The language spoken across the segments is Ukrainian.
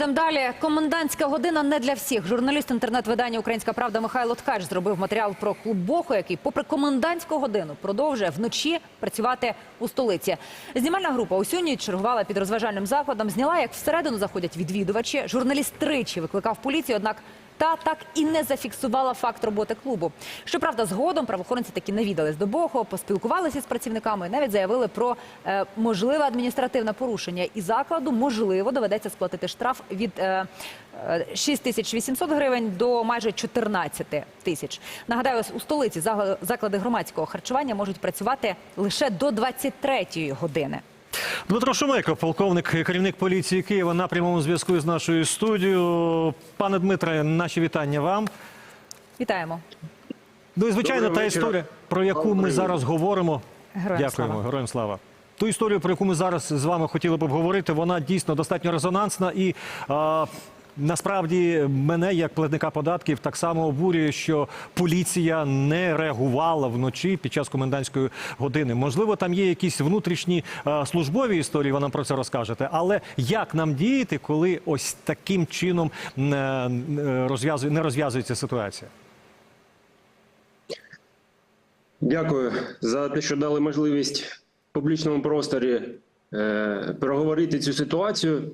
Йдемо далі. Комендантська година не для всіх. Журналіст інтернет-видання Українська Правда Михайло Ткач зробив матеріал про клуб Боху, який, попри комендантську годину, продовжує вночі працювати у столиці. Знімальна група усю ніч чергувала під розважальним закладом. Зняла, як всередину заходять відвідувачі. Журналіст тричі викликав поліцію, однак та так і не зафіксувала факт роботи клубу. Щоправда, згодом правоохоронці таки навідались до Боху, поспілкувалися з працівниками, навіть заявили про е, можливе адміністративне порушення. І закладу можливо доведеться сплатити штраф від е, е, 6800 гривень до майже 14 тисяч. Нагадаю, у столиці заклади громадського харчування можуть працювати лише до 23 години. Дмитро Шумейко, полковник, керівник поліції Києва, на прямому зв'язку з нашою студією. Пане Дмитре, наші вітання вам. Вітаємо. Ну і звичайно, Доброго та вечора. історія, про яку ми Україні. зараз говоримо. Героям Дякуємо, слава. героям слава. Ту історію, про яку ми зараз з вами хотіли б обговорити, вона дійсно достатньо резонансна і. А, Насправді мене, як платника податків, так само обурює, що поліція не реагувала вночі під час комендантської години. Можливо, там є якісь внутрішні а, службові історії. Ви нам про це розкажете. Але як нам діяти, коли ось таким чином м, е, не розв'язується ситуація? Дякую за те, що дали можливість в публічному просторі е, проговорити цю ситуацію.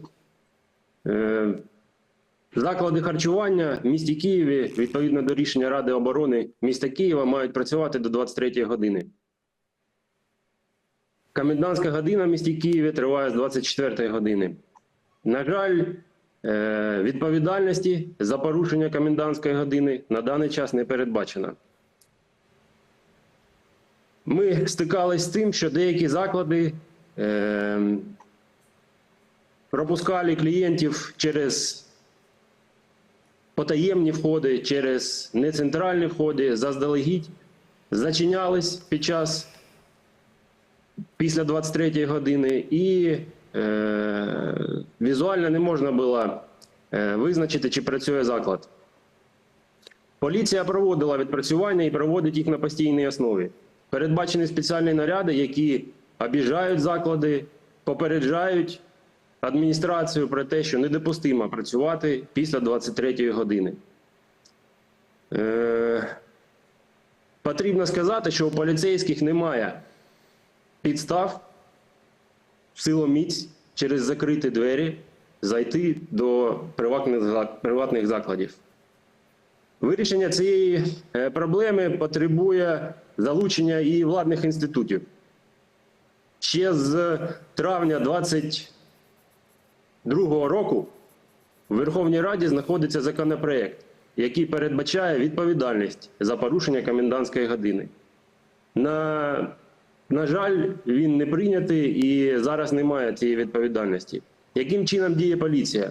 Е, заклади харчування в місті Києві, відповідно до рішення Ради оборони міста Києва, мають працювати до 23 години. Комендантська година в місті Києві триває з 24 години. На жаль, е, відповідальності за порушення комендантської години на даний час не передбачено. Ми стикались з тим, що деякі заклади е, пропускали клієнтів через потаємні входи, через нецентральні входи, заздалегідь, зачинялись під час після 23 години, і е, візуально не можна було е, визначити, чи працює заклад. Поліція проводила відпрацювання і проводить їх на постійній основі. Передбачені спеціальні наряди, які обіжають заклади, попереджають адміністрацію про те, що недопустимо працювати після 23-ї години. Е, потрібно сказати, що у поліцейських немає підстав силоміць через закриті двері зайти до приватних, закладів. Вирішення цієї е, проблеми потребує залучення і владних інститутів. Ще з травня 2022 року в Верховній Раді знаходиться законопроект, який передбачає відповідальність за порушення комендантської години. На, на жаль, він не прийнятий і зараз немає цієї відповідальності. Яким чином діє поліція?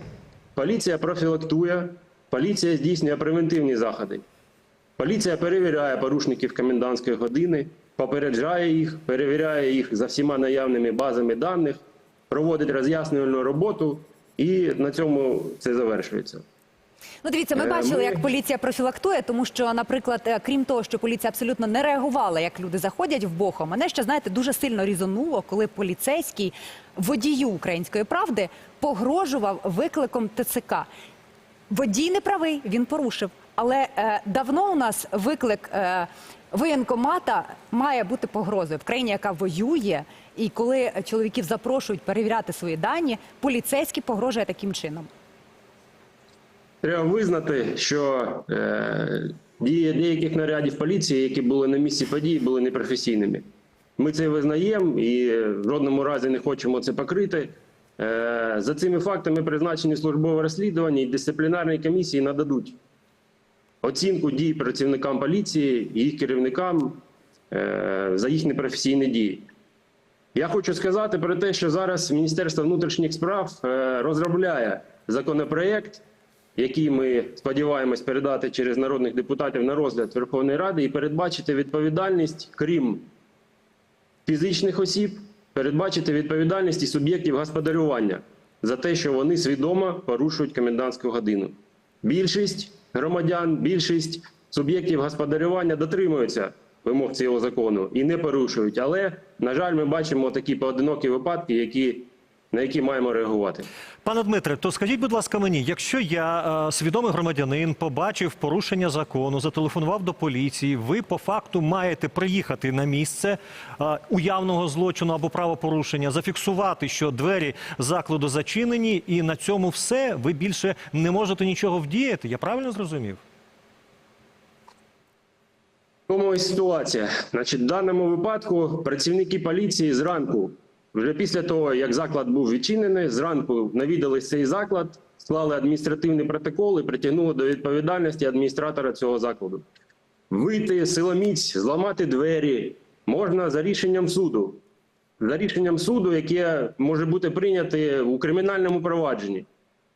Поліція профілактує, поліція здійснює превентивні заходи. Поліція перевіряє порушників комендантської години, попереджає їх, перевіряє їх за всіма наявними базами даних, проводить роз'яснювальну роботу, і на цьому це завершується. Ну, дивіться, ми Е, бачили, як поліція профілактує, тому що, наприклад, е, крім того, що поліція абсолютно не реагувала, як люди заходять в Бохо, мене ще знаєте дуже сильно різонуло, коли поліцейський водію української правди погрожував викликом ТЦК. Водій не правий, він порушив. Але е, давно у нас виклик е, воєнкомата має бути погрозою в країні, яка воює, і коли чоловіків запрошують перевіряти свої дані, поліцейський погрожує таким чином. Треба визнати, що е, дії деяких нарядів поліції, які були на місці події, були непрофесійними. Ми це визнаємо і в жодному разі не хочемо це покрити. Е, за цими фактами призначені службове розслідування і дисциплінарні комісії нададуть оцінку дій працівникам поліції, їх керівникам е, за їхні професійні дії. Я хочу сказати про те, що зараз Міністерство внутрішніх справ е, розробляє законопроект, який ми сподіваємось передати через народних депутатів на розгляд Верховної Ради і передбачити відповідальність, крім фізичних осіб, передбачити відповідальність і суб'єктів господарювання за те, що вони свідомо порушують комендантську годину. Більшість громадян, більшість суб'єктів господарювання дотримуються вимог цього закону і не порушують. Але, на жаль, ми бачимо такі поодинокі випадки, які на які маємо реагувати. Пане Дмитре, то скажіть, будь ласка, мені, якщо я е, свідомий громадянин побачив порушення закону, зателефонував до поліції, ви по факту маєте приїхати на місце е, уявного злочину або правопорушення, зафіксувати, що двері закладу зачинені, і на цьому все. Ви більше не можете нічого вдіяти. Я правильно зрозумів? Тому ось ситуація. Значить, в даному випадку працівники поліції зранку, вже після того, як заклад був відчинений, зранку навідались цей заклад, склали адміністративний протокол і притягнули до відповідальності адміністратора цього закладу. Вийти силоміць, зламати двері можна за рішенням суду. За рішенням суду, яке може бути прийняте у кримінальному провадженні.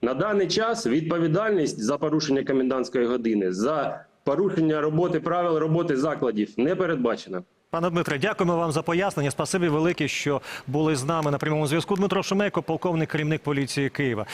На даний час відповідальність за порушення комендантської години, за порушення роботи правил роботи закладів не передбачена. Пане Дмитре, дякуємо вам за пояснення. Спасибі велике, що були з нами на прямому зв'язку. Дмитро Шумейко, полковник керівник поліції Києва.